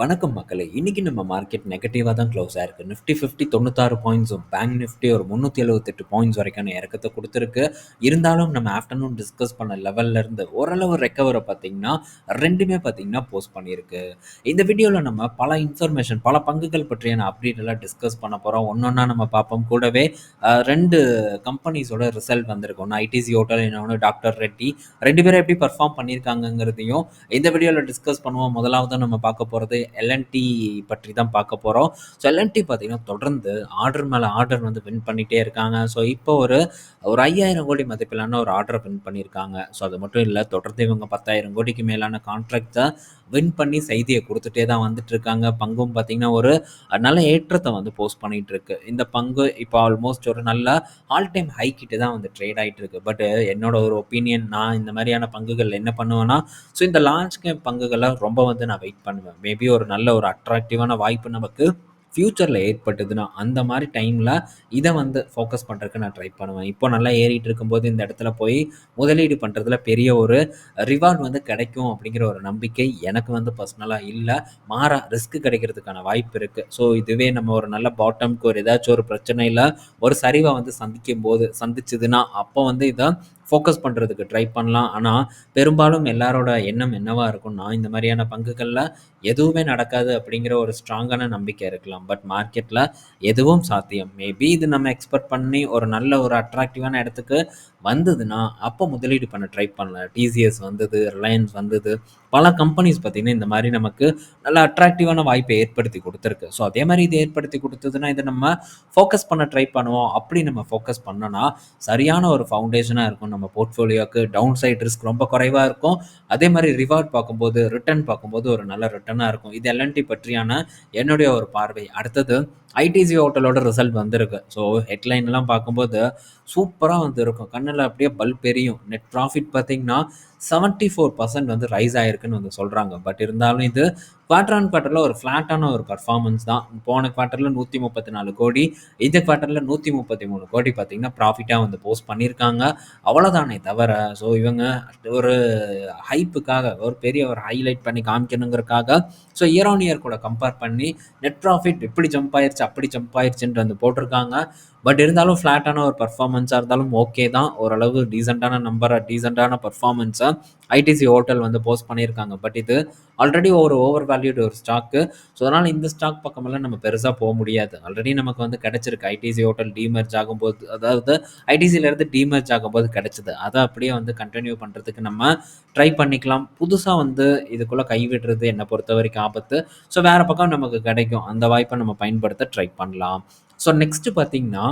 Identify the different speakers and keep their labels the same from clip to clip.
Speaker 1: வணக்கம் மக்களே! இன்னைக்கு நம்ம மார்க்கெட் நெகட்டிவாக தான் க்ளோஸ் ஆயிருக்கு. நிஃப்டி 50 96 பாயிண்ட்ஸும், பேங்க் நிஃப்டி ஒரு 378 பாயிண்ட்ஸ் வரைக்கான இறக்கத்தை கொடுத்துருக்கு இருந்தாலும் நம்ம ஆஃப்டர்நூன் டிஸ்கஸ் பண்ண லெவல்ல இருந்து ஓரளவு ரெக்கவரை பார்த்தீங்கன்னா, ரெண்டுமே பார்த்தீங்கன்னா போஸ்ட் பண்ணியிருக்கு. இந்த வீடியோவில் நம்ம பல இன்ஃபர்மேஷன், பல பங்குகள் பற்றியான அப்டேட் எல்லாம் டிஸ்கஸ் பண்ண போகிறோம் ஒன்று ஒன்றா நம்ம பார்ப்போம். கூடவே ரெண்டு கம்பெனிஸோட ரிசல்ட் வந்திருக்கு. ஒன்று ஐடிசி ஹோட்டல், இன்னொன்று டாக்டர் ரெட்டி. ரெண்டு பேரும் எப்படி பர்ஃபார்ம் பண்ணியிருக்காங்கங்கிறதையும் இந்த வீடியோவில் டிஸ்கஸ் பண்ணுவோம். முதலாவது நம்ம பார்க்க போகிறது எல்என்டி பற்றி தான் பார்க்க போகிறோம் ஸோ எல்என்டி பார்த்தீங்கன்னா, தொடர்ந்து ஆர்டர் மேலே ஆர்டர் வந்து வின் பண்ணிகிட்டே இருக்காங்க. ஸோ இப்போ ஒரு ஒரு 5000 கோடி மதிப்பிலான ஒரு ஆர்டரை வின் பண்ணியிருக்காங்க. ஸோ அது மட்டும் இல்லை தொடர்ந்து இவங்க 10,000 கோடிக்கு மேலான கான்ட்ராக்டை வின் பண்ணி செய்தியை கொடுத்துட்டே தான் வந்துட்டு இருக்காங்க. பங்கும் பார்த்தீங்கன்னா, ஒரு நல்ல ஏற்றத்தை வந்து போஸ்ட் பண்ணிட்டு இருக்கு. இந்த பங்கு இப்போ ஆல்மோஸ்ட் ஒரு நல்ல ஆல் டைம் ஹை கிட்ட தான் வந்து ட்ரேட் ஆகிட்டு இருக்கு. பட் என்னோட ஒரு ஒப்பீனியன் நான் இந்த மாதிரியான பங்குகள் என்ன பண்ணுவேன்னா, ஸோ இந்த லான்ச் கேம் பங்குகளை ரொம்ப வந்து நான் வெயிட் பண்ணுவேன். மேபி ஒரு ஒரு நல்ல ஒரு அட்ராக்டிவான வாய்ப்பு நமக்கு ஃப்யூச்சரில் ஏற்பட்டதுன்னா, அந்த மாதிரி டைமில் இதை வந்து ஃபோக்கஸ் பண்ணுறக்கு நான் ட்ரை பண்ணுவேன். இப்போ நல்லா ஏறிட்டு இருக்கும்போது இந்த இடத்துல போய் முதலீடு பண்ணுறதுல பெரிய ஒரு ரிவார்ட் வந்து கிடைக்கும் அப்படிங்கிற ஒரு நம்பிக்கை எனக்கு வந்து பர்சனலாக இல்லை மாற ரிஸ்க் கிடைக்கிறதுக்கான வாய்ப்பு இருக்குது ஸோ இதுவே நம்ம ஒரு நல்ல பாட்டம்க்கு ஒரு ஏதாச்சும் ஒரு பிரச்சனையில் ஒரு சரிவை வந்து சந்திக்கும் போது சந்திச்சதுன்னா, அப்போ வந்து இதை ஃபோக்கஸ் பண்ணுறதுக்கு ட்ரை பண்ணலாம். ஆனால் பெரும்பாலும் எல்லாரோட எண்ணம் என்னவா இருக்கும்னா, இந்த மாதிரியான பங்குகளில் எதுவுமே நடக்காது அப்படிங்கிற ஒரு ஸ்ட்ராங்கான நம்பிக்கை இருக்கலாம். பட் மார்க்கெட்டில் எதுவும் சாத்தியம். மேபி இது நம்ம எக்ஸ்பெக்ட் பண்ணி ஒரு நல்ல ஒரு அட்ராக்டிவான இடத்துக்கு வந்ததுன்னா, அப்போ முதலீடு பண்ண ட்ரை பண்ணலாம். டிசிஎஸ் வந்தது, ரிலையன்ஸ் வந்தது. பல கம்பெனிஸ் பார்த்தீங்கன்னா, இந்த மாதிரி நமக்கு நல்ல அட்ராக்டிவான வாய்ப்பை ஏற்படுத்தி கொடுத்துருக்கு ஸோ அதே மாதிரி இது ஏற்படுத்தி கொடுத்ததுன்னா இதை நம்ம ஃபோக்கஸ் பண்ண ட்ரை பண்ணுவோம். அப்படி நம்ம ஃபோக்கஸ் பண்ணோன்னா சரியான ஒரு ஃபவுண்டேஷனாக இருக்கும் நம்ம நம்ம போர்ட்ஃபோலியோக்கு. டவுன் சைட் ரிஸ்க் ரொம்ப குறைவாக இருக்கும். அதே மாதிரி ரிவார்ட் பார்க்கும்போது, ரிட்டர்ன் பார்க்கும்போது ஒரு நல்ல ரிட்டர்னாக இருக்கும். இது எல்என்டி பற்றியான என்னுடைய ஒரு பார்வை. அடுத்தது ஐடிசி ஹோட்டலோட ரிசல்ட் வந்திருக்கு. ஸோ ஹெட்லைன்லாம் பார்க்கும்போது சூப்பராக வந்து இருக்கும். அப்படியே பல்ப் பெரியும் நெட் ப்ராஃபிட் பார்த்தீங்கன்னா, 74% வந்து ரைஸ் ஆயிருக்குன்னு வந்து சொல்கிறாங்க பட் இருந்தாலும் இது குவார்டர் ஆன் குவார்ட்டரில் ஒரு ஃப்ளாட்டான ஒரு பர்ஃபார்மன்ஸ் தான். போன குவார்ட்டில் நூற்றி முப்பத்தி நாலு கோடி, இந்த குவார்டர்ல 133 கோடி பார்த்தீங்கன்னா, ப்ராஃபிட்டாக வந்து போஸ்ட் பண்ணியிருக்காங்க. அவ்வளோதானே தவிர, ஸோ இவங்க ஒரு ஹைப்புக்காக ஒரு பெரிய ஒரு ஹைலைட் பண்ணி காமிக்கணுங்கிறதுக்காக, ஸோ இயர் ஆன் இயர் கூட கம்பேர் பண்ணி நெட் ப்ராஃபிட் இப்படி ஜம்ப் ஆயிடுச்சு அப்படி ஜம்ப் ஆயிருச்சுன்ட்டு வந்து போட்டிருக்காங்க. பட் இருந்தாலும் ஃப்ளாட்டான ஒரு பர்ஃபார்மன்ஸாக இருந்தாலும் ஓகே தான். ஓரளவு டீசெண்டான நம்பராக டீசெண்டான பர்ஃபார்மன்ஸை ஐடிசி ஹோட்டல் வந்து போஸ்ட் பண்ணியிருக்காங்க. பட் இது ஆல்ரெடி ஒரு ஓவர் வேல்யூடு ஒரு ஸ்டாக்கு. ஸோ அதனால் இந்த ஸ்டாக் பக்கமெல்லாம் நம்ம பெருசாக போக முடியாது. ஆல்ரெடி நமக்கு வந்து கிடச்சிருக்கு ஐடிசி ஹோட்டல் டீமெர்ஜ் ஆகும்போது அதாவது ஐடிசியிலேருந்து டீமெர்ஜ் ஆகும்போது கிடச்சிது அதை அப்படியே வந்து கண்டினியூ பண்ணுறதுக்கு நம்ம ட்ரை பண்ணிக்கலாம். புதுசாக வந்து இதுக்குள்ளே கை விடுறது பொறுத்த வரைக்கும் ஆபத்து. ஸோ வேறு பக்கம் நமக்கு கிடைக்கும். அந்த வாய்ப்பை நம்ம பயன்படுத்த ட்ரை பண்ணலாம். ஸோ நெக்ஸ்ட் பார்த்தீங்கன்னா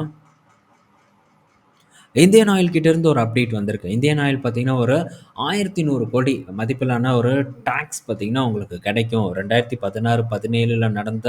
Speaker 1: இந்தியன் ஆயில் கிட்டேருந்து ஒரு அப்டேட் வந்திருக்கு. இந்தியன் ஆயில் பார்த்தீங்கன்னா, ஒரு 1100 கோடி மதிப்பிலான ஒரு டேக்ஸ் பார்த்திங்கன்னா உங்களுக்கு கிடைக்கும். 2016, 17ல நடந்த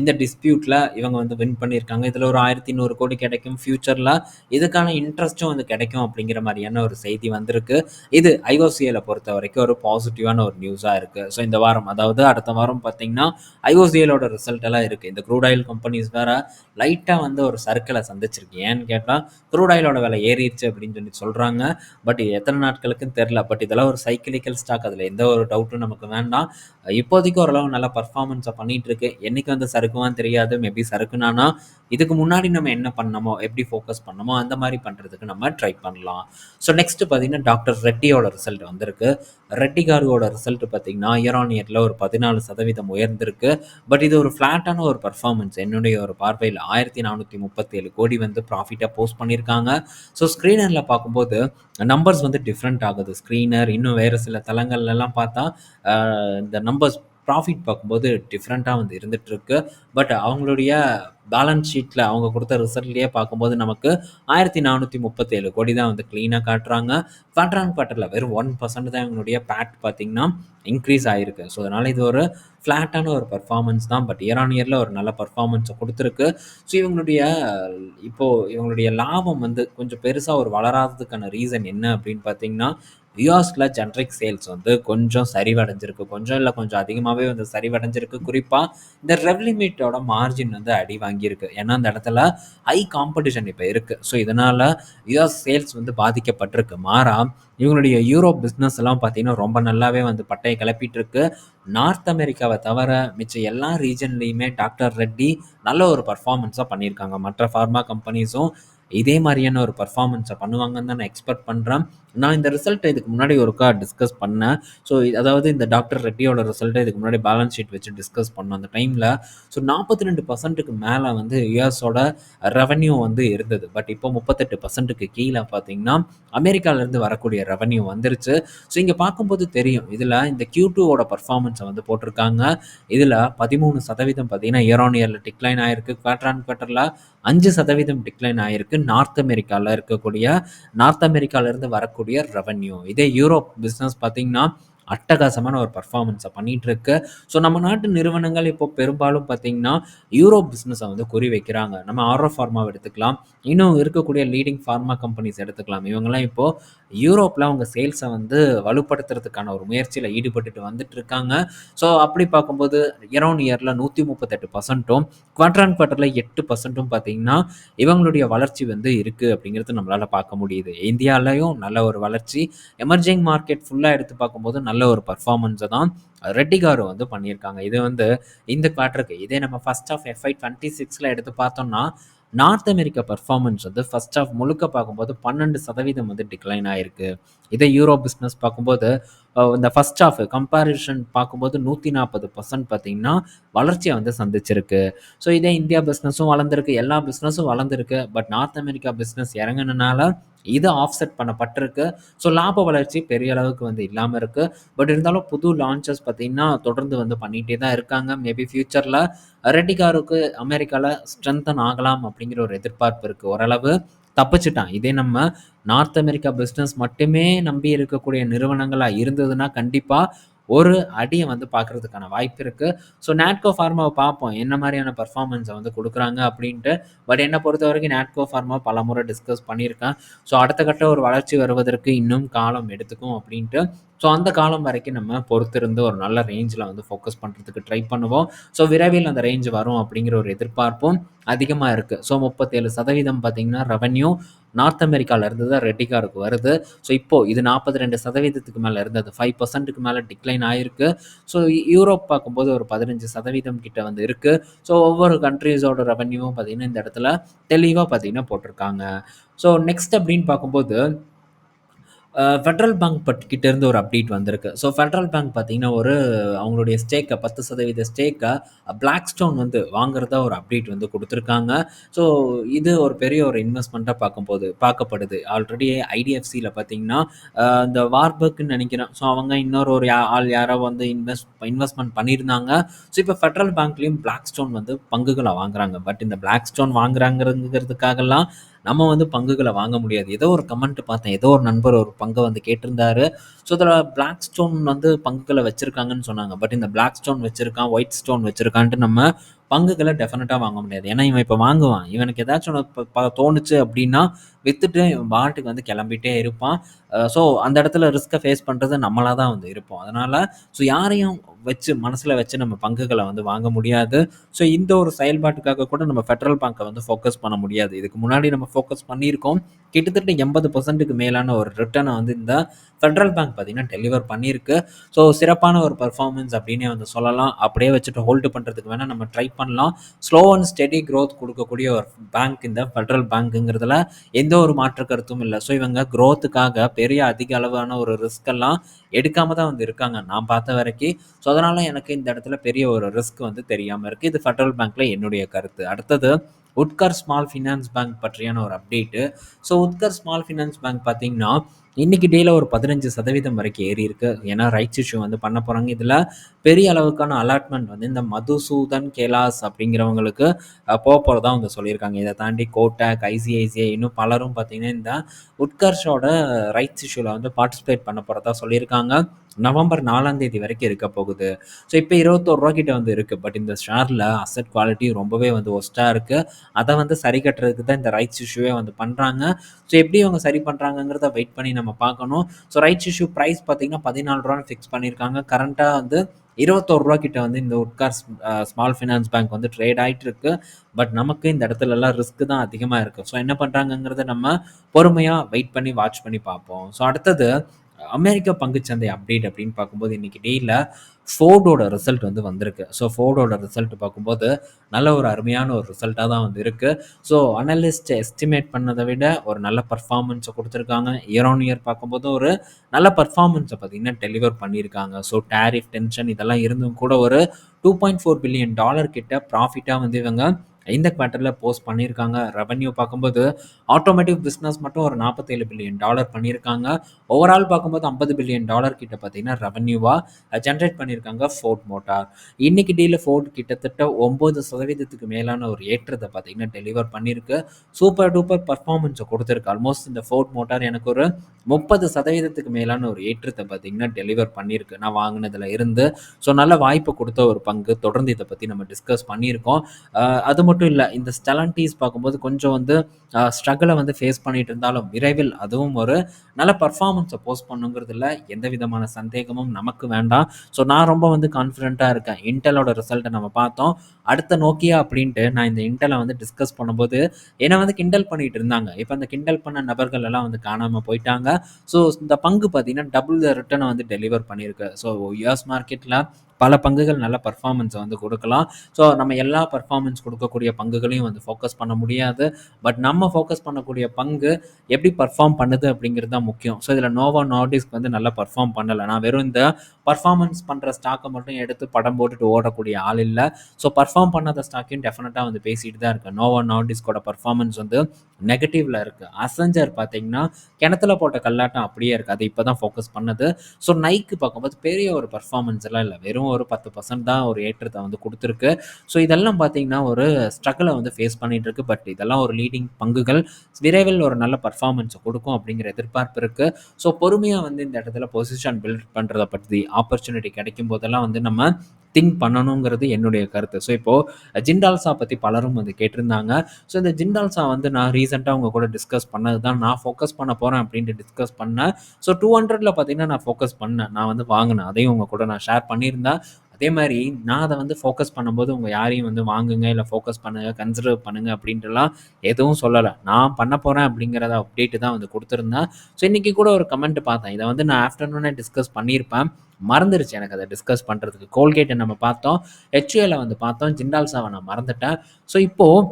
Speaker 1: இந்த டிஸ்பியூட்டில் இவங்க வந்து வின் பண்ணியிருக்காங்க. இதில் ஒரு 1100 கோடி கிடைக்கும். ஃப்யூச்சரில் இதுக்கான இன்ட்ரெஸ்ட்டும் வந்து கிடைக்கும் அப்படிங்கிற மாதிரியான ஒரு செய்தி வந்திருக்கு. இது ஐஓசிஏலை பொறுத்த வரைக்கும் ஒரு பாசிட்டிவான ஒரு நியூஸாக இருக்குது ஸோ இந்த வாரம் அதாவது அடுத்த வாரம் பார்த்தீங்கன்னா, ஐஓசிஏலோட ரிசல்ட் எல்லாம் இருக்குது இந்த க்ரூட் ஆயில் கம்பெனிஸ் வேறு லைட்டாக வந்து ஒரு சர்க்கிளை சந்திச்சிருக்கு. ஏன்னு கேட்டால் க்ரூட் ஆயிலோட விலை ஏறிடுச்சு அப்படின்னு சொல்லி சொல்றாங்க. பட் எத்தனை நாட்களுக்குன்னு தெரியல. பட் இதெல்லாம் ஒரு சைக்கிளிக்கல் ஸ்டாக். அதுல எந்த ஒரு டவுட்டும் நமக்கு வேண்டாம். இப்போதைக்கு ஓரளவு நல்ல பர்ஃபார்மன்ஸை பண்ணிட்டு இருக்கு. என்னைக்கு வந்து சறுக்குமான்னு தெரியாது. மேபி சறுக்குனானா, இதுக்கு முன்னாடி நம்ம என்ன பண்ணமோ எப்படி ஃபோக்கஸ் பண்ணமோ அந்த மாதிரி பண்றதுக்கு நம்ம ட்ரை பண்ணலாம். ஸோ நெக்ஸ்ட் பார்த்தீங்கன்னா, டாக்டர் ரெட்டியோட ரிசல்ட் வந்திருக்கு. ரெட்டி காருவோட ரிசல்ட் பார்த்தீங்கன்னா, இயர் ஆன் இயரில் ஒரு 14% உயர்ந்திருக்கு. பட் இது ஒரு ஃப்ளாட்டான ஒரு பர்ஃபார்மன்ஸ் என்னுடைய ஒரு பார்வையில் ஆயிரத்தி நானூற்றி முப்பத்தேழு கோடி வந்து ப்ராஃபிட்டாக போஸ்ட் பண்ணியிருக்காங்க. ஸோ ஸ்க்ரீனரில் பார்க்கும்போது நம்பர்ஸ் வந்து டிஃப்ரெண்ட் ஆகுது. ஸ்க்ரீனர் இன்னும் வேறு சில தளங்கள்லலாம் பார்த்தா, இந்த நம்பர்ஸ் ப்ராஃபிட் பார்க்கும்போது டிஃப்ரெண்ட்டாக வந்து இருந்துகிட்ருக்கு பட் அவங்களுடைய பேலன்ஸ் ஷீட்டில் அவங்க கொடுத்த ரிசல்ட்லேயே பார்க்கும்போது நமக்கு 1437 கோடி தான் வந்து க்ளீனாக காட்டுறாங்க. குவார்டர் ஆன் குவார்டர்ல வெறும் ஒன் பர்சன்ட் தான் இவங்களுடைய பேட் பார்த்திங்கன்னா இன்க்ரீஸ் ஆகிருக்கு ஸோ அதனால் இது ஒரு ஃப்ளாட்டான ஒரு பர்ஃபார்மன்ஸ் தான். பட் இயர் ஆன் இயரில் ஒரு நல்ல பர்ஃபார்மன்ஸை கொடுத்துருக்கு ஸோ இவங்களுடைய இப்போது இவங்களுடைய லாபம் வந்து கொஞ்சம் பெருசாக ஒரு வளராததுக்கான ரீசன் என்ன அப்படின்னு பார்த்தீங்கன்னா, யுஎஸ்ல ஜென்ரிக் சேல்ஸ் வந்து கொஞ்சம் சரிவடைஞ்சிருக்கு. கொஞ்சம் இல்லை கொஞ்சம் அதிகமாகவே வந்து சரிவடைஞ்சிருக்கு. குறிப்பாக இந்த ரெவ்லிமிட்டோட மார்ஜின் வந்து அடி வாங்கியிருக்கு. ஏன்னா, அந்த இடத்துல ஹை காம்படிஷன் இப்போ இருக்குது ஸோ, இதனால் யுஎஸ் சேல்ஸ் வந்து பாதிக்கப்பட்டிருக்கு. மாறா இவங்களுடைய யூரோப் பிஸ்னஸ் எல்லாம் பார்த்தீங்கன்னா, ரொம்ப நல்லாவே வந்து பட்டையை கிளப்பிட்டு இருக்கு. நார்த் அமெரிக்காவை தவிர மிச்ச எல்லா ரீஜன்லேயுமே டாக்டர் ரெட்டி நல்ல ஒரு பர்ஃபார்மன்ஸாக பண்ணியிருக்காங்க. மற்ற ஃபார்மா கம்பெனிஸும் இதே மாதிரியான ஒரு பர்ஃபார்மன்ஸை பண்ணுவாங்கன்னு தான் நான் எக்ஸ்பெக்ட் பண்ணுறேன் நான் இந்த ரிசல்ட்டை இதுக்கு முன்னாடி ஒருக்கா டிஸ்கஸ் பண்ணேன். ஸோ, அதாவது இந்த டாக்டர் ரெட்டியோட ரிசல்ட்டை இதுக்கு முன்னாடி பேலன்ஸ் ஷீட் வச்சு டிஸ்கஸ் பண்ணோம் அந்த டைமில் ஸோ, நாற்பத்தி ரெண்டு பர்சன்ட்டுக்கு மேலே வந்து யுஎஸோட ரெவன்யூ வந்து இருந்தது. பட் இப்போ முப்பத்தெட்டு பர்சன்ட்டுக்கு கீழே பார்த்தீங்கன்னா, அமெரிக்காவிலேருந்து வரக்கூடிய ரெவன்யூ வந்துருச்சு. ஸோ, இங்கே பார்க்கும்போது தெரியும். இதில் இந்த க்யூ டூவோட பர்ஃபார்மன்ஸை வந்து போட்டிருக்காங்க. இதில் பதிமூணு சதவீதம் பார்த்தீங்கன்னா, இயர் ஆன் இயரில் டிக்ளைன் ஆயிருக்கு. குவார்டர் ஆன் குவார்டரில் அஞ்சு சதவீதம் டிக்ளைன் ஆயிருக்கு. நார்த் அமெரிக்காவில் இருக்கக்கூடிய நார்த் அமெரிக்காவிலேருந்து வரக்கூடிய ரெவென்யூ. இதே யூரோப் பிசினஸ் பார்த்தீங்கன்னா, அட்டகாசமான ஒரு பர்ஃபார்மன்ஸை பண்ணிகிட்ருக்கு இருக்கு. ஸோ, நம்ம நாட்டு நிறுவனங்கள் இப்போ பெரும்பாலும் பார்த்தீங்கன்னா, யூரோப் பிஸ்னஸை வந்து குறி வைக்கிறாங்க. நம்ம ஆரோ பார்மாவ எடுத்துக்கலாம். இன்னும் இருக்கக்கூடிய லீடிங் ஃபார்மா கம்பெனிஸ் எடுத்துக்கலாம். இவங்கெல்லாம் இப்போ யூரோப்பில் அவங்க சேல்ஸை வந்து வலுப்படுத்துறதுக்கான ஒரு முயற்சியில் ஈடுபட்டுட்டு வந்துட்டு இருக்காங்க. ஸோ, அப்படி பார்க்கும்போது இயர் ஆன் இயர்ல 138%ம் குவார்டர் ஆன் குவார்டர்ல 8%ம் பார்த்தீங்கன்னா, இவங்களுடைய வளர்ச்சி வந்து இருக்குது அப்படிங்கிறது நம்மளால் பார்க்க முடியுது. இந்தியாவிலையும் நல்ல ஒரு வளர்ச்சி. எமர்ஜிங் மார்க்கெட் ஃபுல்லாக எடுத்து பார்க்கும்போது நல்ல ஒரு பர்ஃபார்மன்ஸை தான் ரெட்டி காரு வந்து பண்ணியிருக்காங்க. இது வந்து இந்த குவார்டருக்கு இதே நம்ம ஃபர்ஸ்ட் ஆஃப் எஃப்ஐ 26ல எடுத்து பார்த்தோம்னா, நார்த் அமெரிக்கா பர்ஃபார்மன்ஸ் வந்து ஃபர்ஸ்ட் ஆஃப் முழுக்க பார்க்கும்போது 12% வந்து டிக்ளைன் ஆயிருக்கு. இதே யூரோ பிஸ்னஸ் பார்க்கும்போது இந்த ஃபர்ஸ்ட் ஆஃப் கம்பேரிஷன் பார்க்கும்போது 140% பார்த்தீங்கன்னா, வளர்ச்சியை வந்து சந்திச்சிருக்கு. ஸோ, இதே இந்தியா பிஸ்னஸும் வளர்ந்துருக்கு எல்லா பிஸ்னஸும் வளர்ந்துருக்கு பட் நார்த் அமெரிக்கா பிஸ்னஸ் இறங்குனனால இது ஆஃப்செட் பண்ணப்பட்டிருக்கு. ஸோ, லாப வளர்ச்சி பெரிய அளவுக்கு வந்து இல்லாமல் இருக்குது பட் இருந்தாலும் புது லான்ச்சஸ் பார்த்தீங்கன்னா, தொடர்ந்து வந்து பண்ணிகிட்டே தான் இருக்காங்க. மேபி ஃப்யூச்சரில் ரெட்டிகாருக்கு அமெரிக்காவில் ஸ்ட்ரென்தன் ஆகலாம் அப்படிங்கிற ஒரு எதிர்பார்ப்பு இருக்குது ஓரளவு தப்பிச்சிட்டான் இதே நம்ம நார்த் அமெரிக்கா பிஸ்னஸ் மட்டுமே நம்பி இருக்கக்கூடிய நிறுவனங்களாக இருந்ததுன்னா, கண்டிப்பாக ஒரு அடியை வந்து பார்க்கறதுக்கான வாய்ப்பு இருக்குது ஸோ, நாட்கோ ஃபார்மாவை பார்ப்போம். என்ன மாதிரியான பர்ஃபார்மன்ஸை வந்து கொடுக்குறாங்க அப்படின்ட்டு. பட் என்னை பொறுத்த வரைக்கும் நாட்கோ பார்மா பலமுறை டிஸ்கஸ் பண்ணியிருக்கேன். ஸோ, அடுத்த கட்ட ஒரு வளர்ச்சி வருவதற்கு இன்னும் காலம் எடுத்துக்கும் அப்படின்ட்டு. ஸோ, அந்த காலம் வரைக்கும் நம்ம பொறுத்திருந்து ஒரு நல்ல ரேஞ்சில் வந்து ஃபோக்கஸ் பண்ணுறதுக்கு ட்ரை பண்ணுவோம். ஸோ, விரைவில் அந்த ரேஞ்ச் வரும் அப்படிங்கிற ஒரு எதிர்பார்ப்பும் அதிகமாக இருக்குது ஸோ, 37% பார்த்தீங்கன்னா, ரெவன்யூ நார்த் அமெரிக்காவிலேருந்து தான் ரெட்டிகாருக்கு வருது. ஸோ, இப்போது இது நாற்பத்தி ரெண்டு சதவீதத்துக்கு மேலே இருந்தது. ஃபைவ் பர்சன்ட்டுக்கு மேலே டிக்ளைன் ஆயிருக்கு. ஸோ, யூரோப் பார்க்கும்போது ஒரு 15% கிட்ட வந்து இருக்குது ஸோ, ஒவ்வொரு கண்ட்ரீஸோட ரெவன்யூவும் பார்த்தீங்கன்னா, இந்த இடத்துல தெளிவாக பார்த்தீங்கன்னா போட்டிருக்காங்க. ஸோ, நெக்ஸ்ட் அப்படின்னு பார்க்கும்போது ஃபெட்ரல் பேங்க் பட் இருந்து ஒரு அப்டேட் வந்திருக்கு. ஸோ, ஃபெட்ரல் பேங்க் பார்த்தீங்கன்னா, ஒரு அவங்களுடைய ஸ்டேக்கை பத்து சதவீத ஸ்டேக்கை பிளாக் ஸ்டோன் வந்து வாங்குறதா ஒரு அப்டேட் வந்து கொடுத்துருக்காங்க ஸோ, இது ஒரு பெரிய ஒரு இன்வெஸ்ட்மெண்ட்டாக பார்க்கும்போது பார்க்கப்படுது. ஆல்ரெடி ஐடிஎஃப்சியில் பார்த்தீங்கன்னா, இந்த வார்பர்க்ன்னு நினைக்கிறேன் ஸோ, அவங்க இன்னொரு ஒரு யா ஆள் யாரோ வந்து இன்வெஸ்ட் இன்வெஸ்ட்மெண்ட் பண்ணியிருந்தாங்க. ஸோ, இப்போ ஃபெட்ரல் பேங்க்லேயும் பிளாக் ஸ்டோன் வந்து பங்குகளை வாங்குறாங்க. பட் இந்த பிளாக்ஸ்டோன் வாங்குறாங்கிறதுக்காகலாம் நம்ம வந்து பங்குகளை வாங்க முடியாது. ஏதோ ஒரு கமெண்ட் பார்த்தேன். ஏதோ ஒரு நண்பர் ஒரு பங்கை வந்து கேட்டிருந்தாரு. ஸோ, பிளாக் ஸ்டோன் வந்து பங்குகள வச்சிருக்காங்கன்னு சொன்னாங்க. பட் இந்த பிளாக் ஸ்டோன் வச்சிருக்கான், ஒயிட் ஸ்டோன் வச்சிருக்கான்ட்டு நம்ம பங்குகளை டெஃபினட்டாக வாங்க முடியாது. ஏன்னா, இவன் இப்போ வாங்குவான். இவனுக்கு ஏதாச்சும் ஒன்று தோணுச்சு அப்படின்னா, வித்துட்டு இவன் பாட்டுக்கு வந்து கிளம்பிட்டே இருப்பான். ஸோ, அந்த இடத்துல ரிஸ்க்கை ஃபேஸ் பண்ணுறது நம்மளாக தான் வந்து இருப்போம். அதனால் ஸோ, யாரையும் வச்சு மனசில் வச்சு நம்ம பங்குகளை வந்து வாங்க முடியாது. ஸோ, இந்த ஒரு செயல்பாட்டுக்காக கூட நம்ம ஃபெடரல் பேங்க்கை வந்து ஃபோக்கஸ் பண்ண முடியாது. இதுக்கு முன்னாடி நம்ம ஃபோக்கஸ் பண்ணியிருக்கோம். கிட்டத்தட்ட எண்பது பர்சன்ட்டுக்கு மேலான ஒரு ரிட்டர்னை வந்து இந்த ஃபெட்ரல் பேங்க் பார்த்தீங்கன்னா, டெலிவர் பண்ணியிருக்கு. ஸோ, சிறப்பான ஒரு பர்ஃபார்மன்ஸ் அப்படின்னே வந்து சொல்லலாம். அப்படியே வச்சுட்டு ஹோல்டு பண்ணுறதுக்கு வேணால் நம்ம ட்ரை பண்ணலாம். ஸ்லோ அண்ட் ஸ்டெடி க்ரோத் கொடுக்கக்கூடிய ஒரு பேங்க் இந்த ஃபெட்ரல் பேங்க்குங்கிறதுல எந்த ஒரு மாற்று கருத்தும் இல்லை ஸோ, இவங்க க்ரோத்துக்காக பெரிய அதிக அளவான ஒரு ரிஸ்க்கெல்லாம் எடுக்காமல் தான் வந்து இருக்காங்க. நான் பார்த்த வரைக்கும். ஸோ, அதனால் எனக்கு இந்த இடத்துல பெரிய ஒரு ரிஸ்க் வந்து தெரியாமல் இருக்குது இது ஃபெட்ரல் பேங்க்கில் என்னுடைய கருத்து. அடுத்தது உட்கர் ஸ்மால் ஃபினான்ஸ் பேங்க் பற்றியான ஒரு update. So, Utkarsh small finance bank பார்த்தீங்கன்னா, இன்னைக்கு டேல ஒரு 15% வரைக்கும் ஏறி இருக்கு ஏன்னா, ரைட்ஸ் இஷ்யூ வந்து பண்ண போறாங்க. இதுல பெரிய அளவுக்கான அலாட்மெண்ட் வந்து இந்த மதுசூதன் கேலாஸ் அப்படிங்கிறவங்களுக்கு போக போப்போறதா வந்து சொல்லியிருக்காங்க. இதை தாண்டி கோட்டாக் ஐசிஐசிஐ இன்னும் பலரும் பார்த்தீங்கன்னா, இந்த உட்கர்ஷோட ரைட்ஸ் இஷ்யூல வந்து பார்ட்டிசிபேட் பண்ண போறதா சொல்லியிருக்காங்க. நவம்பர் நாலாம் தேதி வரைக்கும் இருக்க போகுது. ஸோ, இப்போ இருபத்தோரு ரூபா கிட்ட வந்து இருக்கு. பட் இந்த ஷேர்ல அசட் குவாலிட்டி ரொம்பவே வந்து வொர்ஸ்ட்டா இருக்கு. அதை வந்து சரி கட்டுறதுக்கு தான் இந்த ரைட்ஸ் இஷ்யூவே வந்து பண்றாங்க. ஸோ, எப்படி அவங்க சரி பண்றாங்கங்கிறத வெயிட் பண்ணி நம்ம பார்க்கணும். ஸோ ரைட்ஸ் இஷ்யூ ப்ரைஸ் பார்த்தீங்கன்னா பதினாலு ரூபான்னு ஃபிக்ஸ் பண்ணியிருக்காங்க. கரண்ட்டாக வந்து இருபத்தோரு ரூபா கிட்ட வந்து இந்த உட்கார் ஸ்மால் ஃபினான்ஸ் பேங்க் வந்து ட்ரேட் ஆகிட்டு இருக்கு பட் நமக்கு இந்த இடத்துல எல்லாம் ரிஸ்க் தான் அதிகமாக இருக்குது ஸோ என்ன பண்ணுறாங்கங்கிறத நம்ம பொறுமையாக வெயிட் பண்ணி வாட்ச் பண்ணி பார்ப்போம். ஸோ அடுத்தது அமெரிக்க பங்குச்சந்தை அப்டேட் அப்படின்னு பார்க்கும்போது இன்னைக்கு டெய்ல ஃபோர்டோட ரிசல்ட் வந்து வந்திருக்கு. ஸோ ஃபோர்டோட ரிசல்ட் பார்க்கும்போது நல்ல ஒரு அருமையான ஒரு ரிசல்ட்டாக தான் வந்து இருக்குது ஸோ அனலிஸ்ட் எஸ்டிமேட் பண்ணதை விட ஒரு நல்ல பர்ஃபார்மன்ஸை கொடுத்துருக்காங்க. இயர் ஆன் இயர் பார்க்கும்போது ஒரு நல்ல பர்ஃபார்மன்ஸை பார்த்தீங்கன்னா டெலிவர் பண்ணியிருக்காங்க. ஸோ டேரிஃப் டென்ஷன் இதெல்லாம் இருந்தும் கூட ஒரு two point four billion dollar கிட்ட ப்ராஃபிட்டாக வந்து இவங்க இந்த குவார்ட்டரில் போஸ்ட் பண்ணியிருக்காங்க. ரெவன்யூ பார்க்கும்போது ஆட்டோமேட்டிக் பிஸ்னஸ் மட்டும் ஒரு நாற்பத்தேழு பில்லியன் டாலர் பண்ணியிருக்காங்க. ஓவரால் பார்க்கும்போது ஐம்பது பில்லியன் டாலர் கிட்ட பார்த்தீங்கன்னா ரெவன்யூவாக ஜென்ரேட் பண்ணியிருக்காங்க ஃபோர்ட் மோட்டார் இன்னைக்கு டீல ஃபோர்ட் கிட்டத்தட்ட ஒம்பது சதவீதத்துக்கு மேலான ஒரு ஏற்றத்தை பார்த்தீங்கன்னா டெலிவர் பண்ணியிருக்கு. சூப்பர் டூப்பர் பர்ஃபார்மன்ஸை கொடுத்துருக்கு. ஆல்மோஸ்ட் இந்த ஃபோர்ட் மோட்டார் எனக்கு ஒரு முப்பது சதவீதத்துக்கு மேலான ஒரு ஏற்றத்தை பார்த்தீங்கன்னா டெலிவர் பண்ணியிருக்கு. நான் வாங்கினதுல இருந்து. ஸோ நல்ல வாய்ப்பு கொடுத்த ஒரு பங்கு. தொடர்ந்து இதை பற்றி நம்ம டிஸ்கஸ் பண்ணியிருக்கோம். அது மட்டும் இல்லை இந்த ஸ்டெலண்டீஸ் பார்க்கும்போது கொஞ்சம் வந்து ஸ்ட்ரகிளை வந்து ஃபேஸ் பண்ணிட்டு இருந்தாலும் விரைவில் அதுவும் ஒரு நல்ல பர்ஃபார்மன்ஸை போஸ்ட் பண்ணுங்கிறதுல எந்த விதமான சந்தேகமும் நமக்கு வேண்டாம். ஸோ நான் ரொம்ப வந்து கான்ஃபிடென்ட்டாக இருக்கேன். இன்டெலோட ரிசல்ட்டை நம்ம பார்த்தோம். அடுத்த நோக்கியா அப்படின்ட்டு நான் இந்த இன்டெலை வந்து டிஸ்கஸ் பண்ணும்போது என்னை வந்து கிண்டல் பண்ணிட்டு இருந்தாங்க. இப்போ அந்த கிண்டல் பண்ண நபர்கள் எல்லாம் வந்து காணாமல் போயிட்டாங்க. ஸோ இந்த பங்கு பார்த்தீங்கன்னா டபுள் த ரிட்டர்னை வந்து டெலிவர் பண்ணியிருக்கு. ஸோ யூஎஸ் மார்க்கெட்டில் பல பங்குகள் நல்ல பர்ஃபார்மன்ஸை வந்து கொடுக்கலாம். ஸோ நம்ம எல்லா பர்ஃபார்மன்ஸ் கொடுக்கக்கூடிய பங்குகளையும் வந்து ஃபோக்கஸ் பண்ண முடியாது. பட் நம்ம ஃபோக்கஸ் பண்ணக்கூடிய பங்கு எப்படி பர்ஃபார்ம் பண்ணுது அப்படிங்கிறது தான் முக்கியம். ஸோ இதில் நோவா நார்டிஸ்க் வந்து நல்லா பர்ஃபார்ம் பண்ணலை. நான் வெறும் இந்த பர்ஃபார்மன்ஸ் பண்ணுற ஸ்டாக்கை மட்டும் எடுத்து படம் போட்டுட்டு ஓடக்கூடிய ஆள் இல்லை. ஸோ பர்ஃபார்ம் பண்ணாத ஸ்டாக்கையும் டெஃபினட்டாக வந்து பேசிட்டு தான் இருக்குது நோவா நார்டிஸ்கோட பர்ஃபார்மன்ஸ் வந்து நெகட்டிவ்ல இருக்கு. அசஞ்சர் பார்த்தீங்கன்னா கிணத்துல போட்ட கல்லாட்டம் அப்படியே இருக்கு. அதை இப்போ தான் ஃபோக்கஸ் பண்ணது. ஸோ நைக்கு பார்க்கும்போது பெரிய ஒரு பர்ஃபார்மன்ஸ் எல்லாம் இல்லை. வெறும் ஒரு பத்து பர்சன்ட் தான் ஒரு ஏற்றத்தை வந்து கொடுத்துருக்கு. ஸோ இதெல்லாம் பார்த்தீங்கன்னா ஒரு ஸ்ட்ரகிளை வந்து ஃபேஸ் பண்ணிட்டு இருக்கு. பட் இதெல்லாம் ஒரு லீடிங் பங்குகள். விரைவில் ஒரு நல்ல பர்ஃபார்மன்ஸை கொடுக்கும் அப்படிங்கிற எதிர்பார்ப்பு இருக்கு. ஸோ பொறுமையாக வந்து இந்த இடத்துல பொசிஷன் பில்ட் பண்ணுறத பற்றி ஆப்பர்ச்சுனிட்டி கிடைக்கும் போதெல்லாம் வந்து நம்ம திங்க் பண்ணணுங்கிறது என்னுடைய கருத்து. ஸோ இப்போது ஜிண்டால்சா பற்றி பலரும் வந்து கேட்டிருந்தாங்க. ஸோ இந்த ஜிண்டால்சா வந்து நான் ரீசெண்டாக அவங்க கூட டிஸ்கஸ் பண்ணது தான் நான் ஃபோக்கஸ் பண்ண போகிறேன் அப்படின்ட்டு டிஸ்கஸ் பண்ணேன். ஸோ டூ ஹண்ட்ரட்ல பார்த்தீங்கன்னா நான் ஃபோக்கஸ் பண்ணேன். நான் வந்து வாங்கினேன். அதையும் உங்கள் கூட நான் ஷேர் பண்ணியிருந்தேன். அதே மாதிரி நான் அதை வந்து ஃபோக்கஸ் பண்ணும்போது உங்கள் யாரையும் வந்து வாங்குங்க இல்லை ஃபோக்கஸ் பண்ணுங்க கன்சிடர் பண்ணுங்கள் அப்படின்ட்டுலாம் எதுவும் சொல்லலை. நான் பண்ண போகிறேன் அப்படிங்கிறத அப்டேட்டு தான் வந்து கொடுத்துருந்தேன். ஸோ இன்றைக்கி கூட ஒரு கமெண்ட் பார்த்தேன். இதை வந்து நான் ஆஃப்டர்நூனே டிஸ்கஸ் பண்ணியிருப்பேன். மறந்துருச்சு எனக்கு அதை டிஸ்கஸ் பண்ணுறதுக்கு கோல்கேட்டை நம்ம பார்த்தோம். ஹெச்ஏல வந்து பார்த்தோம். ஜிண்டால்சாவை நான் மறந்துட்டேன். ஸோ இப்போது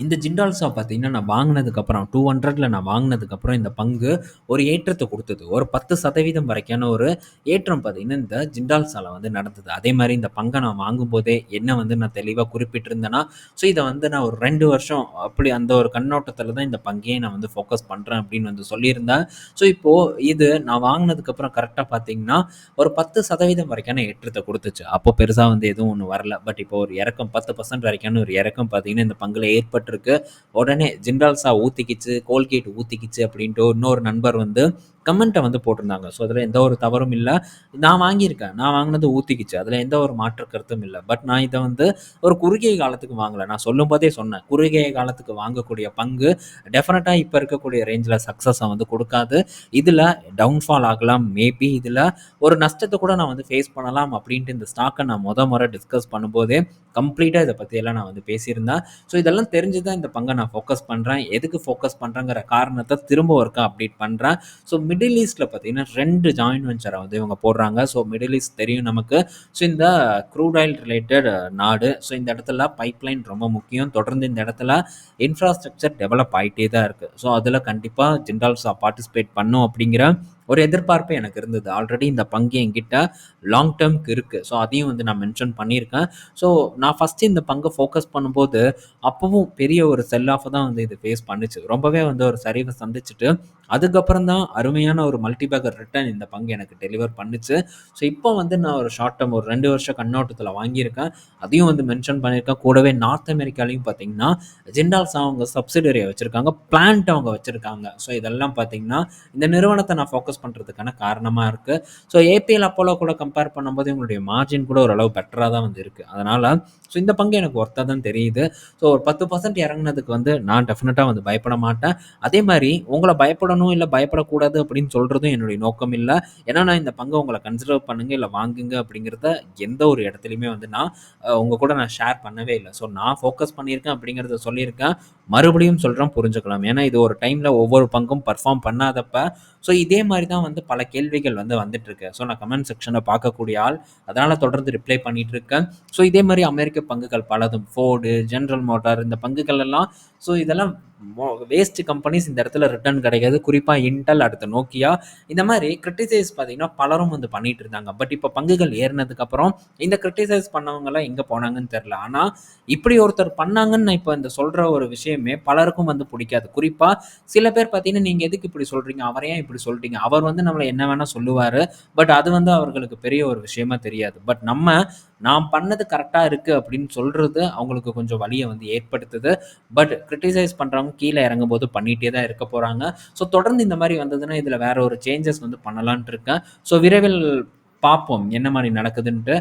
Speaker 1: இந்த ஜிண்டால்சா பார்த்தீங்கன்னா நான் வாங்கினதுக்கப்புறம் டூ ஹண்ட்ரடில் நான் வாங்கினதுக்கப்புறம் இந்த பங்கு ஒரு ஏற்றத்தை கொடுத்தது. ஒரு பத்து சதவீதம் வரைக்கான ஒரு ஏற்றம் பார்த்தீங்கன்னா இந்த ஜிண்டால்சால வந்து நடந்தது. அதே மாதிரி இந்த பங்கை நான் வாங்கும்போதே என்ன வந்து நான் தெளிவாக குறிப்பிட்டிருந்தேன்னா ஸோ இதை வந்து நான் ஒரு ரெண்டு வருஷம் அப்படி அந்த ஒரு கண்ணோட்டத்தில் தான் இந்த பங்கையே நான் வந்து ஃபோக்கஸ் பண்ணுறேன் அப்படின்னு வந்து சொல்லியிருந்தேன். ஸோ இப்போது இது நான் வாங்கினதுக்கப்புறம் கரெக்டாக பார்த்தீங்கன்னா ஒரு பத்து சதவீதம் வரைக்கான ஏற்றத்தை கொடுத்துச்சு. அப்போ பெருசாக வந்து எதுவும் ஒன்று வரல. பட் இப்போ ஒரு இறக்கம் பத்து பர்சன்ட் வரைக்கான ஒரு இறக்கம் பார்த்தீங்கன்னா இந்த பங்கில் ஏற்பட்டிருக்கு உடனே ஜிண்டால்சா ஊத்திக்கிச்சு கோல்கேட் ஊத்திக்கிச்சு அப்படின்ட்டு இன்னொரு நண்பர் வந்து கமெண்ட்டை வந்து போட்டிருந்தாங்க. ஸோ அதில் எந்த ஒரு தவறும் இல்லை. நான் வாங்கியிருக்கேன். நான் வாங்கினது ஊற்றிக்கிச்சு அதில் எந்த ஒரு மாற்று கருத்தும் இல்லை. பட் நான் இதை வந்து ஒரு குறுகிய காலத்துக்கு வாங்கலை. நான் சொல்லும் போதே சொன்னேன். குறுகிய காலத்துக்கு வாங்கக்கூடிய பங்கு டெஃபினட்டாக இப்போ இருக்கக்கூடிய ரேஞ்சில் சக்ஸஸை வந்து கொடுக்காது. இதில் டவுன்ஃபால் ஆகலாம். மேபி இதில் ஒரு நஷ்டத்தை கூட நான் வந்து ஃபேஸ் பண்ணலாம் அப்படின்ட்டு இந்த ஸ்டாக்கை நான் முத முறை டிஸ்கஸ் பண்ணும்போதே கம்ப்ளீட்டாக இதை பற்றியெல்லாம் நான் வந்து பேசியிருந்தேன். ஸோ இதெல்லாம் தெரிஞ்சு தான் இந்த பங்கை நான் ஃபோக்கஸ் பண்ணுறேன் எதுக்கு ஃபோக்கஸ் பண்ணுறேங்கிற காரணத்தை திரும்ப ஒருக்கா அப்டேட் பண்ணுறேன் ஸோ மிடில் ஈஸ்ட்டில் பார்த்தீங்கன்னா ரெண்டு ஜாயின்ட் வெஞ்சரை வந்து இவங்க போடுறாங்க. ஸோ மிடில் ஈஸ்ட் தெரியும் நமக்கு. ஸோ இந்த க்ரூட் ஆயில் ரிலேட்டட் நாடு ஸோ இந்த இடத்துல பைப்லைன் ரொம்ப முக்கியம். தொடர்ந்து இந்த இடத்துல இன்ஃப்ராஸ்ட்ரக்சர் டெவலப் ஆகிட்டே தான் இருக்குது ஸோ அதில் கண்டிப்பாக ஜிண்டால்ஸா பார்ட்டிசிபேட் பண்ணும் அப்படிங்கிற ஒரு எதிர்பார்ப்பு எனக்கு இருந்தது. ஆல்ரெடி இந்த பங்கு என்கிட்ட லாங் டேர்ம்க்கு இருக்குது ஸோ அதையும் வந்து நான் மென்ஷன் பண்ணியிருக்கேன். ஸோ நான் ஃபஸ்ட்டு இந்த பங்கை ஃபோக்கஸ் பண்ணும்போது அப்போவும் பெரிய ஒரு செல் ஆஃப் தான் வந்து இது ஃபேஸ் பண்ணுச்சு. ரொம்பவே வந்து ஒரு சரிவை சந்திச்சுட்டு அதுக்கப்புறம் தான் அருமையான ஒரு மல்டிபேக்கர் ரிட்டர்ன் இந்த பங்கு எனக்கு டெலிவர் பண்ணுச்சு. ஸோ இப்போ வந்து நான் ஒரு ஷார்ட் டேர்ம் ஒரு ரெண்டு வருஷம் கண்ணோட்டத்தில் வாங்கியிருக்கேன். அதையும் வந்து மென்ஷன் பண்ணியிருக்கேன். கூடவே நார்த் அமெரிக்காலையும் பார்த்தீங்கன்னா ஜிண்டால்ஸ் அவங்க சப்சிடரியை வச்சுருக்காங்க. பிளான்ட் அவங்க வச்சுருக்காங்க. ஸோ இதெல்லாம் பார்த்தீங்கன்னா இந்த நிறுவனத்தை நான் ஃபோக்கஸ் ஃபோக்கஸ் பண்ணுறதுக்கான காரணமாக இருக்குது ஸோ ஏபிஎல் அப்போலோ கூட கம்பேர் பண்ணும்போது இவங்களுடைய மார்ஜின் கூட ஓரளவு பெட்டராக தான் வந்து இருக்குது அதனால் ஸோ இந்த பங்கு எனக்கு ஒர்த்தாக தான் தெரியுது. ஸோ ஒரு பத்து பர்சன்ட் இறங்குனதுக்கு வந்து நான் டெஃபினட்டாக வந்து பயப்பட மாட்டேன். அதே மாதிரி உங்களை பயப்படணும் இல்லை பயப்படக்கூடாது அப்படின்னு சொல்கிறதும் என்னுடைய நோக்கம் இல்லை. ஏன்னா நான் இந்த பங்கை உங்களை கன்சிடர் பண்ணுங்க இல்லை வாங்குங்க அப்படிங்கிறத எந்த ஒரு இடத்துலையுமே வந்து நான் உங்கள் உங்க கூட நான் ஷேர் பண்ணவே இல்லை. ஸோ நான் ஃபோக்கஸ் பண்ணியிருக்கேன் அப்படிங்கிறத சொல்லியிருக்கேன். மறுபடியும் சொல்கிறேன் புரிஞ்சுக்கலாம். ஏன்னா இது ஒரு டைமில் ஒவ்வொரு பங்கும் பர்ஃபார்ம் பண்ணாதப்ப ஸோ இதே மாதிரி தான் வந்து பல கேள்விகள் வந்து வந்துட்டுருக்கு. ஸோ நான் கமெண்ட் செக்ஷனை பார்க்கக்கூடிய ஆள் அதனால் தொடர்ந்து ரிப்ளை பண்ணிகிட்டு இருக்கேன் ஸோ இதே மாதிரி அமெரிக்க பங்குகள் பலதும் ஃபோர்டு ஜென்ரல் மோட்டார் இந்த பங்குகள் எல்லாம் ஸோ இதெல்லாம் வேஸ்ட் கம்பெனிஸ் இந்த இடத்துல ரிட்டர்ன் கிடைக்காது. குறிப்பாக இன்டெல் அடுத்த நோக்கியா இந்த மாதிரி கிரிட்டிசைஸ் பார்த்தீங்கன்னா பலரும் வந்து பண்ணிட்டு இருந்தாங்க. பட் இப்போ பங்குகள் ஏறினதுக்கப்புறம் இந்த கிரிட்டிசைஸ் பண்ணவங்கலாம் எங்கே போனாங்கன்னு தெரில ஆனால் இப்படி ஒருத்தர் பண்ணாங்கன்னு நான் இப்போ இந்த சொல்கிற ஒரு விஷயமே பலருக்கும் வந்து பிடிக்காது. குறிப்பாக சில பேர் பார்த்தீங்கன்னா நீங்கள் எதுக்கு இப்படி சொல்கிறீங்க அவரை ஏன் இப்படி சொல்கிறீங்க அவர் வந்து நம்மளை என்ன வேணால் சொல்லுவார். பட் அது வந்து அவர்களுக்கு பெரிய ஒரு விஷயமா தெரியாது. பட் நம்ம நான் பண்ணது கரெக்டாக இருக்குது அப்படின்னு சொல்கிறது அவங்களுக்கு கொஞ்சம் வழியை வந்து ஏற்படுத்துது. பட் கிரிட்டிசைஸ் பண்ணுறவங்க கீழே இறங்கும்போது பண்ணிகிட்டே தான் இருக்க போகிறாங்க ஸோ தொடர்ந்து இந்த மாதிரி வந்ததுன்னா இதில் வேற ஒரு சேஞ்சஸ் வந்து பண்ணலான் இருக்கேன். ஸோ விரைவில் பார்ப்போம் என்ன மாதிரி நடக்குதுன்ட்டு.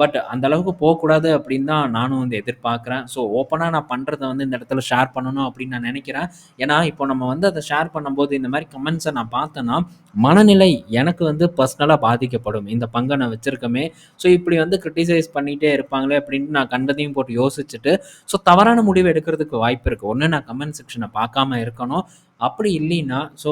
Speaker 1: பட் அந்த அளவுக்கு போகக்கூடாது அப்படின்னு தான் நானும் வந்து எதிர்பார்க்குறேன். ஸோ ஓப்பனாக நான் பண்ணுறதை வந்து இந்த இடத்துல ஷேர் பண்ணணும் அப்படின்னு நான் நினைக்கிறேன். ஏன்னா இப்போ நம்ம வந்து அதை ஷேர் பண்ணும்போது இந்த மாதிரி கமெண்ட்ஸை நான் பார்த்தேன்னா மனநிலை எனக்கு வந்து பர்சனலாக பாதிக்கப்படும். இந்த பங்கை நான் வச்சுருக்கமே. ஸோ இப்படி வந்து கிரிட்டிசைஸ் பண்ணிகிட்டே இருப்பாங்களே அப்படின்ட்டு நான் கண்டதையும் போட்டு யோசிச்சுட்டு ஸோ தவறான முடிவு எடுக்கிறதுக்கு வாய்ப்பு இருக்குது ஒன்று நான் கமெண்ட் செக்ஷனை பார்க்காம இருக்கணும். அப்படி இல்லைன்னா ஸோ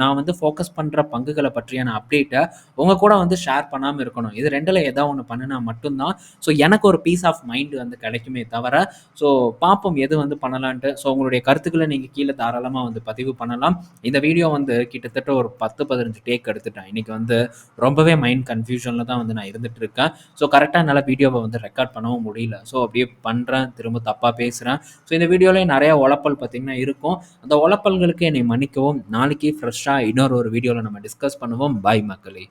Speaker 1: நான் வந்து ஃபோக்கஸ் பண்ணுற பங்குகளை பற்றியான அப்டேட்டை உங்கள் கூட வந்து ஷேர் பண்ணாமல் இருக்கணும். இது ரெண்டில் ஏதோ ஒன்று பண்ணினா மட்டும்தான் ஸோ எனக்கு ஒரு பீஸ் ஆஃப் மைண்டு வந்து கிடைக்குமே தவிர ஸோ பார்ப்போம் எது வந்து பண்ணலான்ட்டு. ஸோ உங்களுடைய கருத்துக்களை நீங்கள் கீழே தாராளமாக வந்து பதிவு பண்ணலாம். இந்த வீடியோ வந்து கிட்டத்தட்ட ஒரு பத்து பதினஞ்சு டேக் எடுத்துட்டேன். இன்றைக்கி வந்து ரொம்பவே மைண்ட் கன்ஃபியூஷனில் தான் வந்து நான் இருந்துட்டு இருக்கேன். ஸோ கரெக்டாக என்னால் வீடியோவை வந்து ரெக்கார்ட் பண்ணவும் முடியல. ஸோ அப்படியே பண்ணுறேன் திரும்ப தப்பாக பேசுகிறேன் ஸோ இந்த வீடியோவில் நிறையா உழப்பல் பார்த்திங்கன்னா இருக்கும். அந்த உழப்பல்களுக்கு என்னை மன்னிக்கவும். நாளைக்கு ஃப்ரெஷ்ஷாக இன்னொரு ஒரு வீடியோவில் நம்ம டிஸ்கஸ் பண்ணுவோம். பாய் மக்களே.